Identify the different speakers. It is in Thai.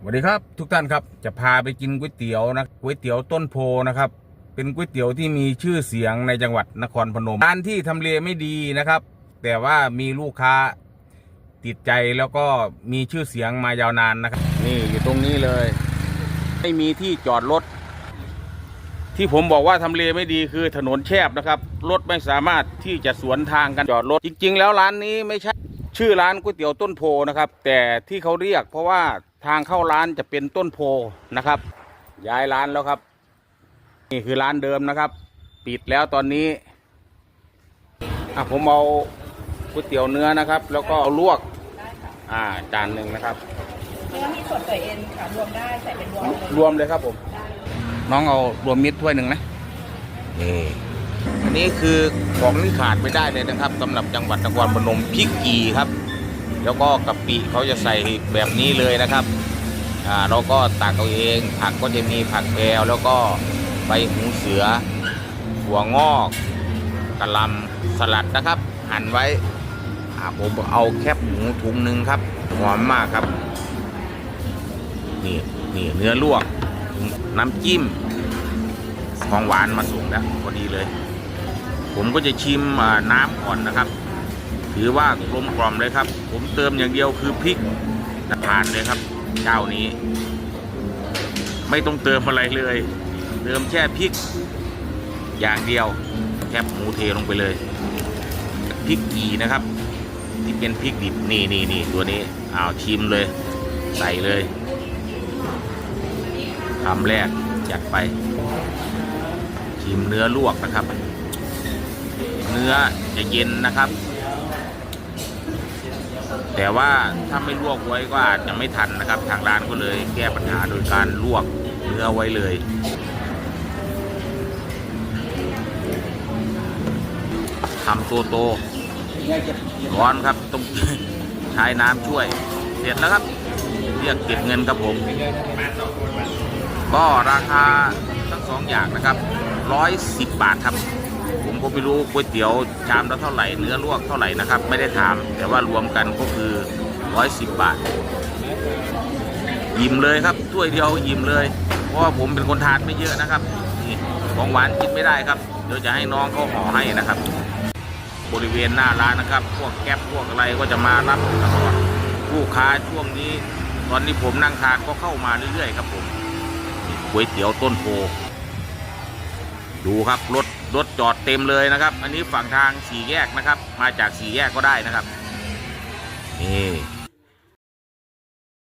Speaker 1: สวัสดีครับ ทุกท่านครับจะพาไปกินก๋วยเตี๋ยวนะก๋วยเตี๋ยวต้นโพนะครับ เป็นก๋วยเตี๋ยวที่มีชื่อเสียงในจังหวัดนครพนมร้านที่ทำเลไม่ดีนะครับ แต่ว่ามีลูกค้าติดใจแล้วก็มีชื่อเสียงมายาวนานนะครับ นี่อยู่ตรงนี้เลย ไม่มีที่จอดรถที่ผมบอกว่าทำเลไม่ดีคือถนนแคบนะครับรถไม่สามารถที่จะสวนทางกันจอดรถ จริง ๆ แล้วร้านนี้ไม่ใช่ชื่อร้านก๋วยเตี๋ยวต้นโพนะครับ แต่ที่เขาเรียกเพราะว่า ทางเข้าร้านจะเป็นต้นโพนะครับ ย้ายร้านแล้วครับ นี่คือร้านเดิมนะครับ ปิดแล้วตอนนี้อะผมเอาก๋วยเตี๋ยวเนื้อนะครับ แล้วก็เอาลวก อ่าจานหนึ่งนะครับ
Speaker 2: เนื้อมีส่วนตัวเอ็นค่ะรวมได้ใส่เป็นรวมเลย
Speaker 1: รวมเลยครับผม น้องเอารวมมิตรถ้วยหนึ่งนะนี่อันนี้คือของที่ขาดไม่ได้เลยนะครับสำหรับจังหวัดนครพนมพริกกีครับ แล้วก็กะปิเขาจะใส่แบบนี้เลยนะครับอ่าเราก็ตักเอาเอง ผักก็จะมีผักแพรวแล้วก็ใบหูเสือหัวงอกกระลำสลัดนะครับ หั่นไว้อ่าผมเอาแคบหมูถุงหนึ่งครับหอมมากครับนี่นี่เนื้อลวก น้ำจิ้มของหวานมาส่งแล้วพอดีเลย ผมก็จะชิมน้ำก่อนนะครับ ถือว่ากลมกล่อมเลยครับ ผมเติมอย่างเดียวคือพริกทานเลยครับ เจ้านี้ ไม่ต้องเติมอะไรเลย เติมแค่พริก อย่างเดียวแคบหมูเทลงไปเลยพริกกีนะครับ ที่เป็นพริกดิบนี่นี่นี่ตัวนี้อ้าวชิมเลย ใส่เลยคำแรกจัดไปชิมเนื้อลวกนะครับ เนื้อจะเย็นนะครับ แต่ว่าถ้าไม่ลวกไว้ก็อาจจะไม่ทันนะครับ ทางร้านก็เลยแก้ปัญหาโดยการลวกเนื้อไว้เลยทำโตโตร้อนครับต้องใช้น้ำช่วย เสร็จแล้วครับ เรียกเก็บเงินครับผม ก็ราคาทั้งสองอย่างนะครับร้อยสิบบาทครับ ผมก็ไม่รู้ก๋วยเตี๋ยวชามละเท่าไหร่เนื้อลวกเท่าไหร่นะครับ ไม่ได้ถาม แต่ว่ารวมกันก็คือร้อยสิบบาทยิ้มเลยครับถ้วยเดียวยิ้มเลย เพราะว่าผมเป็นคนทานไม่เยอะนะครับนี่ของหวานกินไม่ได้ครับเดี๋ยวจะให้น้องเขาห่อให้นะครับ บริเวณหน้าร้านนะครับ พวกแก๊ปพวกอะไรก็จะมารับตลอดลูกค้าช่วงนี้ ตอนนี้ผมนั่งทานก็เข้ามาเรื่อยๆครับผมก๋วยเตี๋ยวต้นโพดูครับรถ รถจอดเต็มเลยนะครับ อันนี้ฝั่งทางสี่แยกนะครับ มาจากสี่แยกก็ได้นะครับนี่